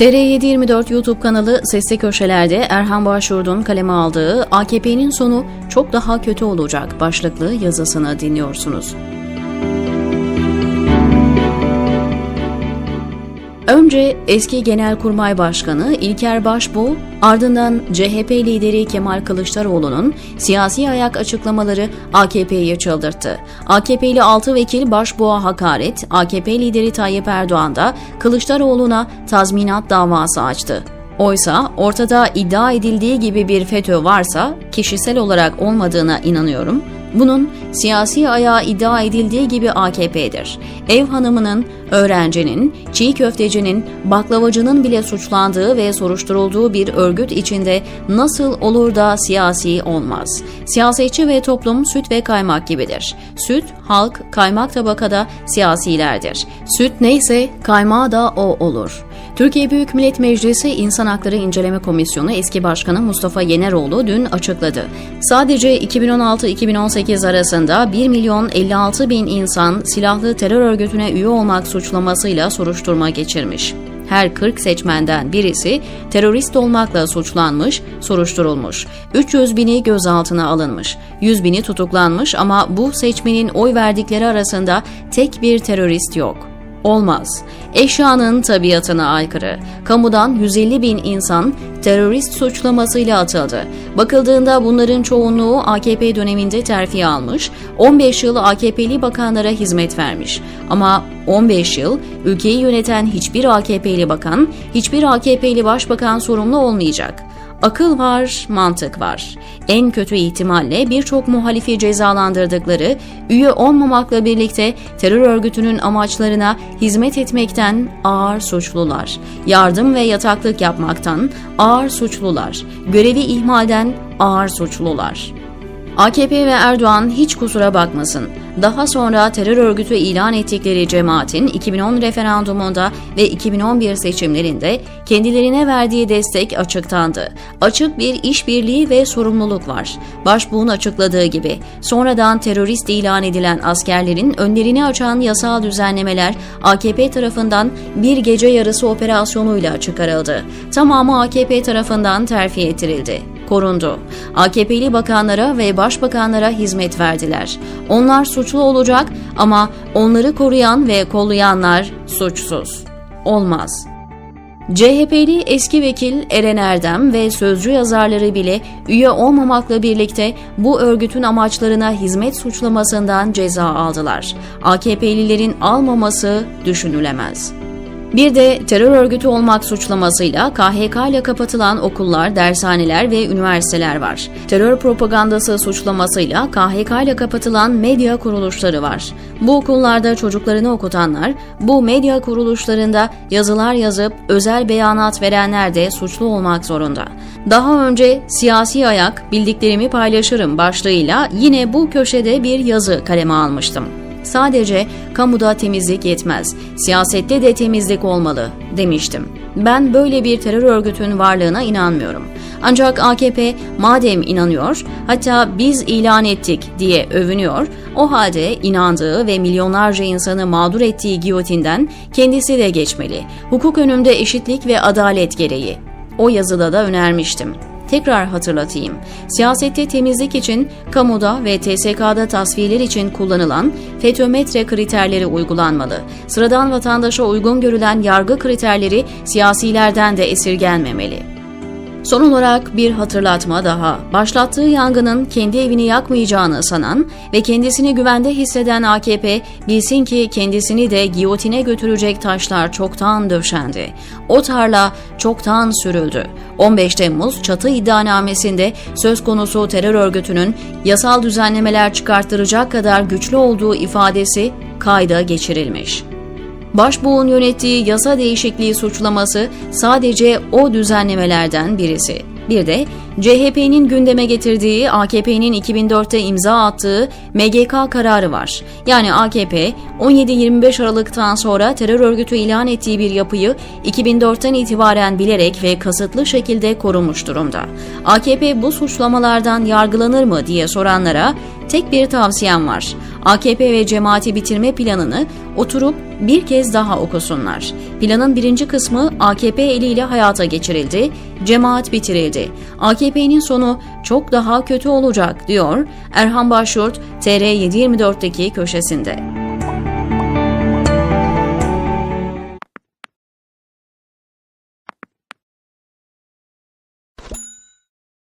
TR724 YouTube kanalı Sesli Köşeler'de Erhan Başvurdu'nun kaleme aldığı AKP'nin sonu çok daha kötü olacak başlıklı yazısını dinliyorsunuz. Önce eski Genelkurmay Başkanı İlker Başbuğ, ardından CHP lideri Kemal Kılıçdaroğlu'nun siyasi ayak açıklamaları AKP'yi çıldırttı. AKP'li 6 vekil Başbuğ'a hakaret, AKP lideri Tayyip Erdoğan da Kılıçdaroğlu'na tazminat davası açtı. Oysa ortada iddia edildiği gibi bir FETÖ varsa kişisel olarak olmadığına inanıyorum. Bunun siyasi ayağı iddia edildiği gibi AKP'dir. Ev hanımının, öğrencinin, çiğ köftecinin, baklavacının bile suçlandığı ve soruşturulduğu bir örgüt içinde nasıl olur da siyasi olmaz? Siyasetçi ve toplum süt ve kaymak gibidir. Süt, halk, kaymak tabakada siyasilerdir. Süt neyse kaymağı da o olur. Türkiye Büyük Millet Meclisi İnsan Hakları İnceleme Komisyonu eski başkanı Mustafa Yeneroğlu dün açıkladı. Sadece 2016-2018 arasında 1 milyon 56 bin insan silahlı terör örgütüne üye olmak suçlamasıyla soruşturma geçirmiş. Her 40 seçmenden birisi terörist olmakla suçlanmış, soruşturulmuş. 300 bini gözaltına alınmış. 100 bini tutuklanmış ama bu seçmenin oy verdikleri arasında tek bir terörist yok. Olmaz. Eşyanın tabiatına aykırı. Kamudan 150 bin insan terörist suçlamasıyla atıldı. Bakıldığında bunların çoğunluğu AKP döneminde terfi almış, 15 yıl AKP'li bakanlara hizmet vermiş. Ama 15 yıl ülkeyi yöneten hiçbir AKP'li bakan, hiçbir AKP'li başbakan sorumlu olmayacak. Akıl var, mantık var. En kötü ihtimalle birçok muhalifi cezalandırdıkları, üye olmamakla birlikte terör örgütünün amaçlarına hizmet etmekten ağır suçlular. Yardım ve yataklık yapmaktan ağır suçlular. Görevi ihmalden ağır suçlular. AKP ve Erdoğan hiç kusura bakmasın. Daha sonra terör örgütü ilan ettikleri cemaatin 2010 referandumunda ve 2011 seçimlerinde kendilerine verdiği destek açıktandı. Açık bir işbirliği ve sorumluluk var. Başbuğ'un açıkladığı gibi sonradan terörist ilan edilen askerlerin önlerini açan yasal düzenlemeler AKP tarafından bir gece yarısı operasyonuyla çıkarıldı. Tamamı AKP tarafından terfi ettirildi korundu. AKP'li bakanlara ve başbakanlara hizmet verdiler. Onlar suçlu olacak ama onları koruyan ve kollayanlar suçsuz. Olmaz. CHP'li eski vekil Eren Erdem ve sözcü yazarları bile üye olmamakla birlikte bu örgütün amaçlarına hizmet suçlamasından ceza aldılar. AKP'lilerin almaması düşünülemez. Bir de terör örgütü olmak suçlamasıyla KHK ile kapatılan okullar, dershaneler ve üniversiteler var. Terör propagandası suçlamasıyla KHK ile kapatılan medya kuruluşları var. Bu okullarda çocuklarını okutanlar, bu medya kuruluşlarında yazılar yazıp özel beyanat verenler de suçlu olmak zorunda. Daha önce siyasi ayak bildiklerimi paylaşırım başlığıyla yine bu köşede bir yazı kaleme almıştım. Sadece kamuda temizlik yetmez, siyasette de temizlik olmalı demiştim. Ben böyle bir terör örgütün varlığına inanmıyorum. Ancak AKP madem inanıyor, hatta biz ilan ettik diye övünüyor, o halde inandığı ve milyonlarca insanı mağdur ettiği giyotinden kendisi de geçmeli. Hukuk önünde eşitlik ve adalet gereği. O yazıda da önermiştim. Tekrar hatırlatayım. Siyasette temizlik için kamuda ve TSK'da tasfiyeler için kullanılan FETÖ-metre kriterleri uygulanmalı. Sıradan vatandaşa uygun görülen yargı kriterleri siyasilerden de esirgenmemeli. Son olarak bir hatırlatma daha. Başlattığı yangının kendi evini yakmayacağını sanan ve kendisini güvende hisseden AKP bilsin ki kendisini de giyotine götürecek taşlar çoktan döşendi. O tarla çoktan sürüldü. 15 Temmuz çatı iddianamesinde söz konusu terör örgütünün yasal düzenlemeler çıkarttıracak kadar güçlü olduğu ifadesi kayda geçirilmiş. Başbuğ'un yönettiği yasa değişikliği suçlaması sadece o düzenlemelerden birisi. Bir de CHP'nin gündeme getirdiği AKP'nin 2004'te imza attığı MGK kararı var. Yani AKP 17-25 Aralık'tan sonra terör örgütü ilan ettiği bir yapıyı 2004'ten itibaren bilerek ve kasıtlı şekilde korumuş durumda. AKP bu suçlamalardan yargılanır mı diye soranlara tek bir tavsiyem var. AKP ve cemaati bitirme planını oturup bir kez daha okusunlar. Planın birinci kısmı AKP eliyle hayata geçirildi, cemaat bitirildi. AKP'nin sonu çok daha kötü olacak diyor Erhan Başyurt TR724'deki köşesinde.